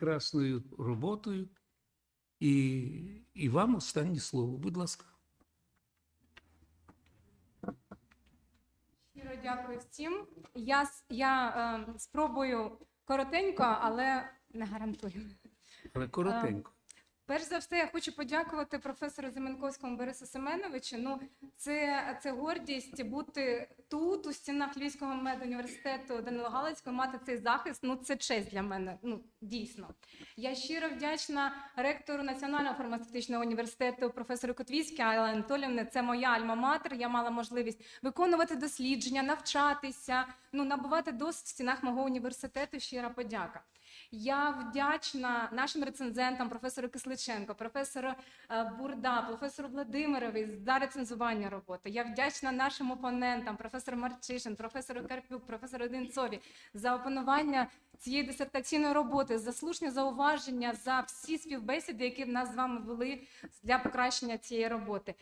прекрасною роботою. І, і вам останнє слово, будь ласка. Щиро дякую всім. Я, я е, спробую коротенько, але не гарантую. Але коротенько. Перш за все, я хочу подякувати професору Зименковському Борису Семеновичу. Ну, це, це гордість бути тут, у стінах Львівського медуніверситету Данило Галицького, мати цей захист. Ну, це честь для мене. Ну, дійсно. Я щиро вдячна ректору Національного фармацевтичного університету, професору Котвійській Алла Анатолівни. Це моя альма-матер. Я мала можливість виконувати дослідження, навчатися, ну, набувати досвід в стінах мого університету. Щира подяка. Я вдячна нашим рецензентам, професору Кисличенко, професору е, Бурда, професору Владимирові за рецензування роботи. Я вдячна нашим опонентам, професору Марчишин, професору Карпюк, професору Денцові за опанування цієї дисертаційної роботи, за слушні зауваження, за всі співбесіди, які в нас з вами вели для покращення цієї роботи.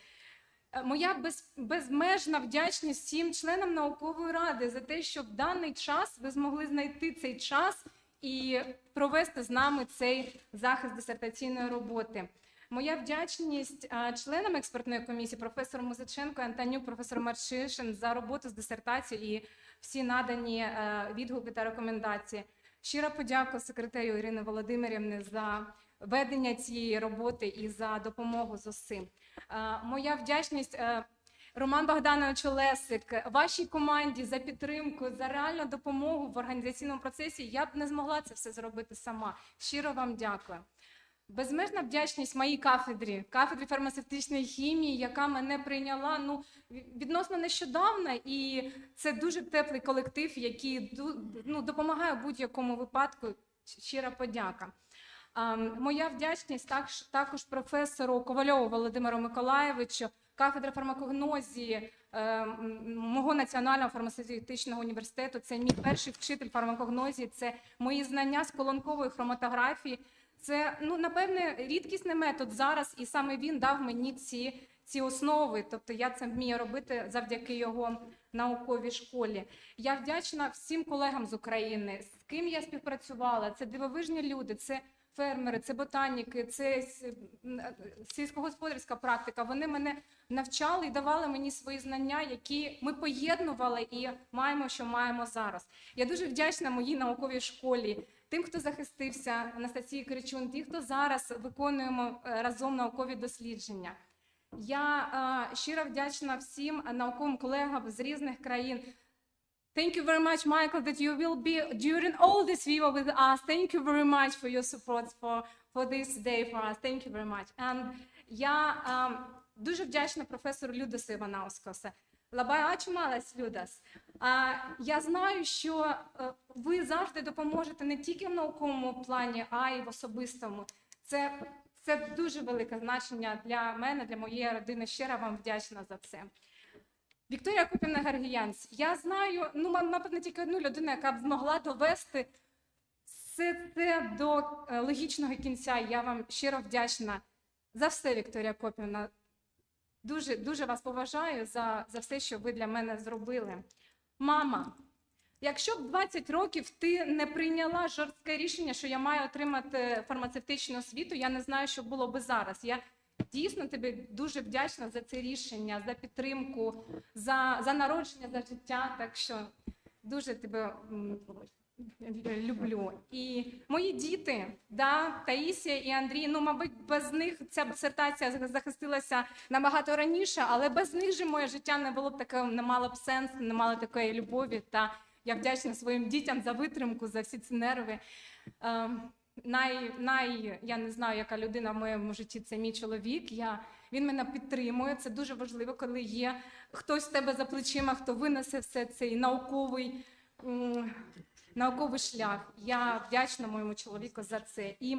Е, Моя без, безмежна вдячність всім членам наукової ради за те, що в даний час ви змогли знайти цей час і провести з нами цей захист дисертаційної роботи. Моя вдячність членам експертної комісії, професору Музиченко, Антонюк, професору Марчишин за роботу з дисертацією і всі надані е, відгуки та рекомендації. Щира подяка секретарю Ірини Володимирівни за ведення цієї роботи і за допомогу з усім. Моя вдячність е, Роман Богданович Олесик, вашій команді за підтримку, за реальну допомогу в організаційному процесі. Я б не змогла це все зробити сама. Щиро вам дякую. Безмежна вдячність моїй кафедрі, кафедрі фармацевтичної хімії, яка мене прийняла ну відносно нещодавно, і це дуже теплий колектив, який ну, допомагає в будь-якому випадку. Щира подяка. А, Моя вдячність також професору Ковальову Володимиру Миколаєвичу, кафедра фармакогнозії е, мого національного фармацевтичного університету. Це мій перший вчитель фармакогнозії, це мої знання з колонкової хроматографії. Це ну напевне рідкісний метод зараз, і саме він дав мені ці, ці основи. Тобто я це вмію робити завдяки його науковій школі. Я вдячна всім колегам з України, з ким я співпрацювала. Це дивовижні люди, це фермери, це ботаніки, це е, сільськогосподарська практика. Вони мене навчали і давали мені свої знання, які ми поєднували і маємо, що маємо зараз. Я дуже вдячна моїй науковій школі, тим, хто захистився, Анастасії Кричун, ті, хто зараз виконуємо е, разом наукові дослідження. Я е, щиро вдячна всім науковим колегам з різних країн. Thank you very much, Michael, that you will be during all this vivo with us. Thank you very much for your support for, for this day for us. Thank you very much. And я um, дуже вдячна професору Людасу Іванаускоса. Лабай ачумалась, Людас. А, я знаю, що е, ви завжди допоможете не тільки в науковому плані, а й в особистому. Це, це дуже велике значення для мене, для моєї родини. Щиро вам вдячна за це. Вікторія Купівна Гергіянс. Я знаю, ну, мабуть, тільки одну людину, яка б змогла довести все це до е, логічного кінця. Я вам щиро вдячна за все, Вікторія Копівна. Дуже, дуже вас поважаю за, за все, що ви для мене зробили. Мама, якщо б 20 років ти не прийняла жорстке рішення, що я маю отримати фармацевтичну освіту, я не знаю, що було би зараз. Я дійсно тобі дуже вдячна за це рішення, за підтримку, за, за народження, за життя. Так що дуже тебе люблю. І мої діти, да, Таїсія і Андрій, ну, мабуть, без них ця дисертація захистилася набагато раніше, але без них же моє життя не було б таке, не мало б сенсу, не мало такої любові. Та я вдячна своїм дітям за витримку, за всі ці нерви. Най, най, я не знаю, яка людина в моєму житті це мій чоловік. Я, він мене підтримує. Це дуже важливо, коли є хтось з тебе за плечима, хто винесе все цей науковий. Науковий шлях. Я вдячна моєму чоловіку за це. І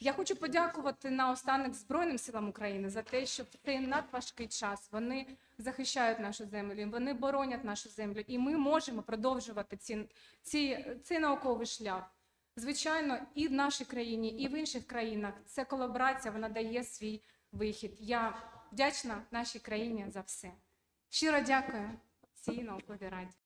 я хочу подякувати наостанок Збройним силам України за те, що в цей надважкий час вони захищають нашу землю, вони боронять нашу землю, і ми можемо продовжувати ці, ці, цей науковий шлях. Звичайно, і в нашій країні, і в інших країнах ця колаборація вона дає свій вихід. Я вдячна нашій країні за все. Щиро дякую цій науковій раді.